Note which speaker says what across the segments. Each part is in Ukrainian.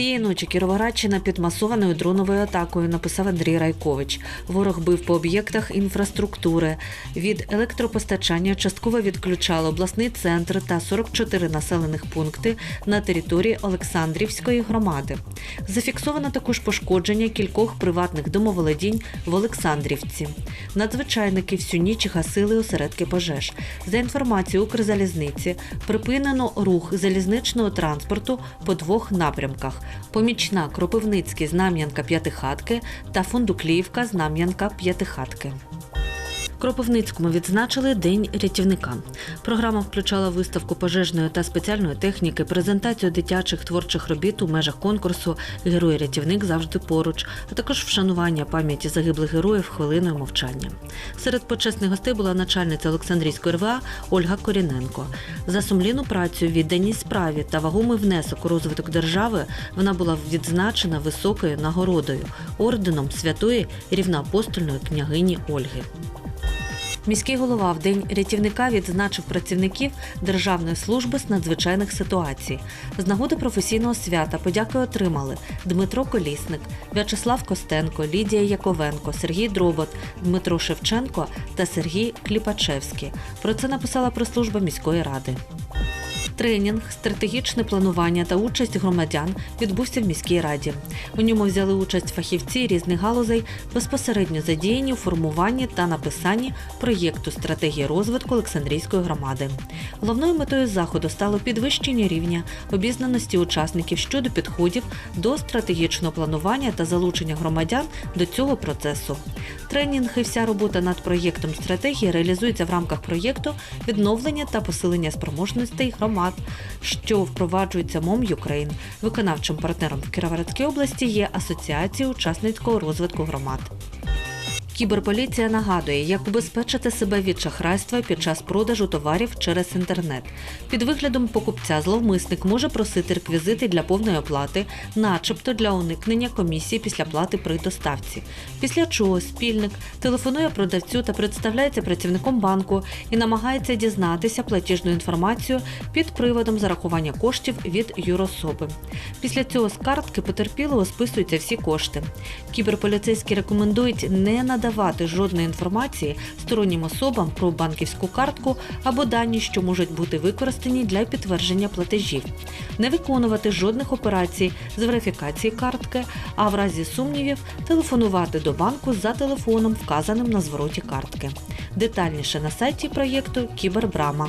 Speaker 1: ночі Кіровоградщина під масованою дроновою атакою, написав Андрій Райкович. Ворог бив по об'єктах інфраструктури. Від електропостачання частково відключало обласний центр та 44 населених пункти на території Олександрівської громади. Зафіксовано також пошкодження кількох приватних домоволодінь в Олександрівці. Надзвичайники всю ніч гасили осередки пожеж. За інформацією Укрзалізниці, припинено рух залізничного транспорту по двох напрямках: помічна Кропивницькі Знам'янка П'ятихатки та Фундукліївка Знам'янка П'ятихатки. Кропивницькому відзначили День рятівника. Програма включала виставку пожежної та спеціальної техніки, презентацію дитячих творчих робіт у межах конкурсу Герой рятівник завжди поруч, а також вшанування пам'яті загиблих героїв хвилиною мовчання. Серед почесних гостей була начальниця Олександрійської РВА Ольга Коріненко. За сумлінну працю, відданість справі та вагомий внесок у розвиток держави вона була відзначена високою нагородою орденом святої рівноапостольної княгині Ольги. Міський голова в день рятівника відзначив працівників Державної служби з надзвичайних ситуацій. З нагоди професійного свята подяки отримали Дмитро Колісник, В'ячеслав Костенко, Лідія Яковенко, Сергій Дробот, Дмитро Шевченко та Сергій Кліпачевський. Про це написала прес-служба міської ради. Тренінг, стратегічне планування та участь громадян відбувся в міській раді. У ньому взяли участь фахівці різних галузей, безпосередньо задіяні у формуванні та написанні проєкту стратегії розвитку Олександрійської громади. Головною метою заходу стало підвищення рівня обізнаності учасників щодо підходів до стратегічного планування та залучення громадян до цього процесу. Тренінг і вся робота над проєктом стратегії реалізується в рамках проєкту відновлення та посилення спроможностей громад, що впроваджується МОМ Юкрейн. Виконавчим партнером в Кіровоградській області є Асоціація учасницького розвитку громад. Кіберполіція нагадує, як убезпечити себе від шахрайства під час продажу товарів через інтернет. Під виглядом покупця зловмисник може просити реквізити для повної оплати, начебто для уникнення комісії після плати при доставці. Після чого спільник телефонує продавцю та представляється працівником банку і намагається дізнатися платіжну інформацію під приводом зарахування коштів від юрособи. Після цього з картки потерпілого списуються всі кошти. Кіберполіцейські рекомендують не надавати жодної інформації стороннім особам про банківську картку або дані, що можуть бути використані для підтвердження платежів, не виконувати жодних операцій з верифікації картки, а в разі сумнівів телефонувати до банку за телефоном, вказаним на звороті картки. Детальніше на сайті проєкту Кібербрама.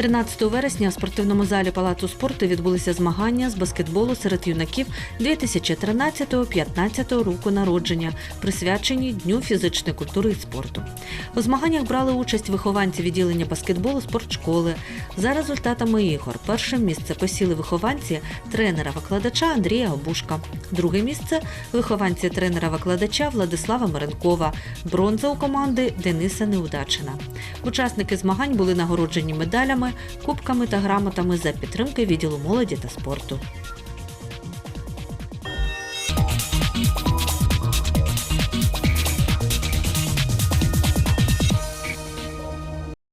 Speaker 1: 13 вересня в спортивному залі Палацу спорту відбулися змагання з баскетболу серед юнаків 2013-15 року народження, присвячені Дню фізичної культури і спорту. У змаганнях брали участь вихованці відділення баскетболу спортшколи. За результатами ігор перше місце посіли вихованці тренера-викладача Андрія Обушка. Друге місце вихованці тренера-викладача Владислава Миренкова. Бронза у команди Дениса Неудачина. Учасники змагань були нагороджені медалями, кубками та грамотами за підтримки відділу молоді та спорту.